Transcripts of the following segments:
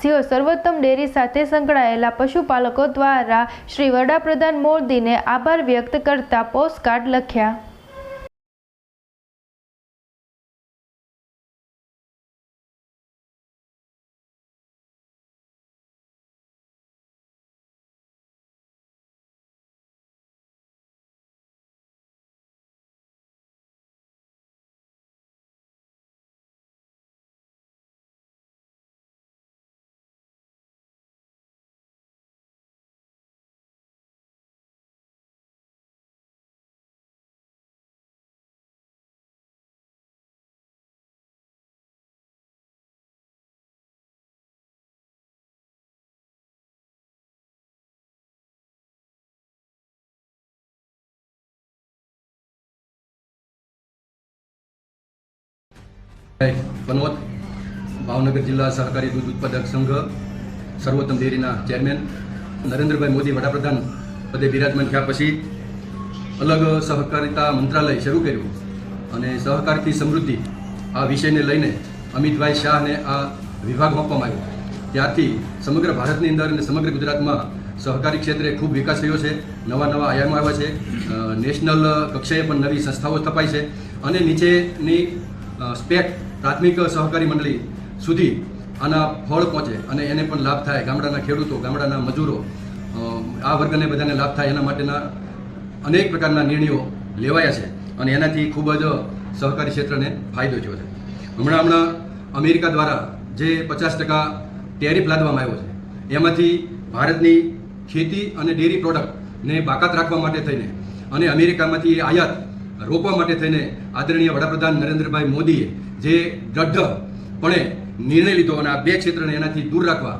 સિંહો સર્વોત્તમ ડેરી સાથે સંકળાયેલા પશુપાલકો દ્વારા શ્રી વડાપ્રધાન મોદીને આભાર વ્યક્ત કરતા પોસ્ટકાર્ડ લખ્યા. પનોત ભાવનગર જિલ્લા સહકારી દૂધ ઉત્પાદક સંઘ સર્વોત્તમ ડેરીના ચેરમેન નરેન્દ્રભાઈ મોદી વડાપ્રધાન પદે બિરાજમાન થયા પછી અલગ સહકારિતા મંત્રાલય શરૂ કર્યું અને સહકારથી સમૃદ્ધિ આ વિષયને લઈને અમિતભાઈ શાહને આ વિભાગ આપવામાં આવ્યો. ત્યારથી સમગ્ર ભારતની અંદર અને સમગ્ર ગુજરાતમાં સહકારી ક્ષેત્રે ખૂબ વિકાસ થયો છે, નવા નવા આયામો આવ્યા છે નેશનલ કક્ષાએ પણ નવી સંસ્થાઓ સ્થપાઈ છે અને નીચેની સ્પેક પ્રાથમિક સહકારી મંડળી સુધી આના ફળ પહોંચે અને એને પણ લાભ થાય. ગામડાના ખેડૂતો, ગામડાના મજૂરો આ વર્ગને બધાને લાભ થાય એના માટેના અનેક પ્રકારના નિર્ણયો લેવાયા છે અને એનાથી ખૂબ જ સહકારી ક્ષેત્રને ફાયદો થયો છે. હમણાં હમણાં અમેરિકા દ્વારા જે પચાસ ટકા ટેરિફ લાદવામાં આવ્યો છે, એમાંથી ભારતની ખેતી અને ડેરી પ્રોડક્ટને બાકાત રાખવા માટે થઈને અને અમેરિકામાંથી આયાત રોકવા માટે થઈને આદરણીય વડાપ્રધાન નરેન્દ્રભાઈ મોદીએ જે દ્રઢપણે નિર્ણય લીધો અને આ બે ક્ષેત્રને એનાથી દૂર રાખવા,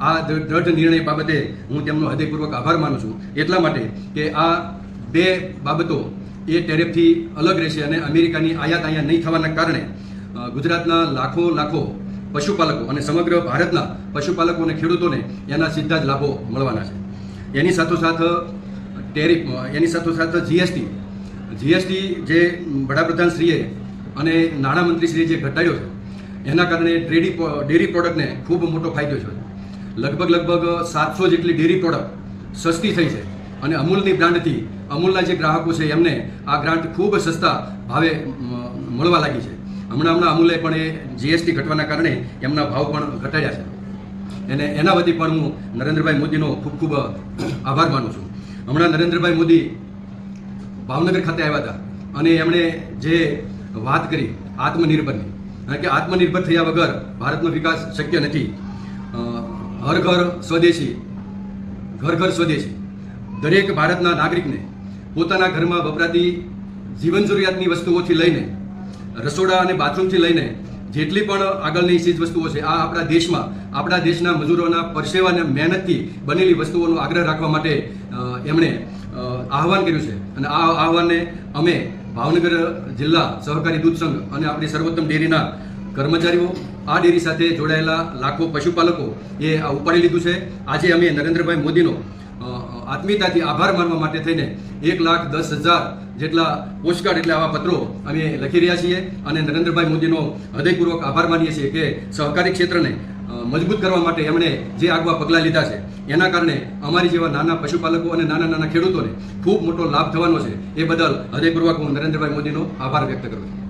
આ દ્રઢ નિર્ણય બાબતે હું તેમનો હૃદયપૂર્વક આભાર માનું છું. એટલા માટે કે આ બે બાબતો એ ટેરિફથી અલગ રહેશે અને અમેરિકાની આયાત અહીંયા નહીં થવાના કારણે ગુજરાતના લાખો લાખો પશુપાલકો અને સમગ્ર ભારતના પશુપાલકો અને ખેડૂતોને એના સીધા જ લાભો મળવાના છે. એની સાથોસાથ ટેરિફ એની સાથોસાથ જીએસટી જીએસટી જે વડાપ્રધાનશ્રીએ અને નાણામંત્રીશ્રીએ જે ઘટાડ્યો છે, એના કારણે ડેરી ડેરી પ્રોડક્ટને ખૂબ મોટો ફાયદો છે. લગભગ લગભગ સાતસો જેટલી ડેરી પ્રોડક્ટ સસ્તી થઈ છે અને અમૂલની બ્રાન્ડથી અમૂલના જે ગ્રાહકો છે, એમને આ ગ્રાન્ટ ખૂબ સસ્તા ભાવે મળવા લાગી છે. હમણાં હમણાં અમૂલે પણ એ જીએસટી ઘટવાના કારણે એમના ભાવ પણ ઘટાડ્યા છે. એને, એના વતી પણ હું નરેન્દ્રભાઈ મોદીનો ખૂબ ખૂબ આભાર માનું છું. હમણાં નરેન્દ્રભાઈ મોદી ભાવનગર ખાતે આવ્યા હતા. અને એમણે જે વાત કરી, આત્મનિર્ભરની, કારણ કે આત્મનિર્ભર થયા વગર ભારતનો વિકાસ શક્ય નથી. હર ઘર સ્વદેશી, ઘર ઘર સ્વદેશી. દરેક ભારતના નાગરિકને પોતાના ઘરમાં વપરાતી જીવન જરૂરિયાતની વસ્તુઓથી લઈને, રસોડા અને બાથરૂમથી લઈને જેટલી પણ આગળની ચીજ વસ્તુઓ છે, આ આપણા દેશમાં, આપણા દેશના મજૂરોના પરસેવા અને મહેનતથી બનેલી વસ્તુઓનો આગ્રહ રાખવા માટે એમણે આહવાન કર્યું છે. અને આ આહવાનને અમે ભાવનગર જિલ્લા સહકારી દૂધ સંઘ અને આપણી સર્વોત્તમ ડેરીના કર્મચારીઓ, આ ડેરી સાથે જોડાયેલા લાખો પશુપાલકો એ આ ઉપાડી લીધું છે. આજે અમે નરેન્દ્રભાઈ મોદીનો આત્મીયતાથી આભાર માનવા માટે થઈને એક લાખ દસ હજાર જેટલા પોસ્ટકાર્ડ એટલે આવા પત્રો અમે લખી રહ્યા છીએ. અને નરેન્દ્રભાઈ મોદીનો હૃદયપૂર્વક આભાર માનીએ છીએ કે સહકારી ક્ષેત્રને મજબૂત કરવા માટે એમણે જે આગવા પગલાં લીધા છે, એના કારણે અમારી જેવા નાના પશુપાલકો અને નાના નાના ખેડૂતોને ખૂબ મોટો લાભ થવાનો છે. એ બદલ હૃદયપૂર્વક હું નરેન્દ્રભાઈ મોદીનો આભાર વ્યક્ત કરું છું.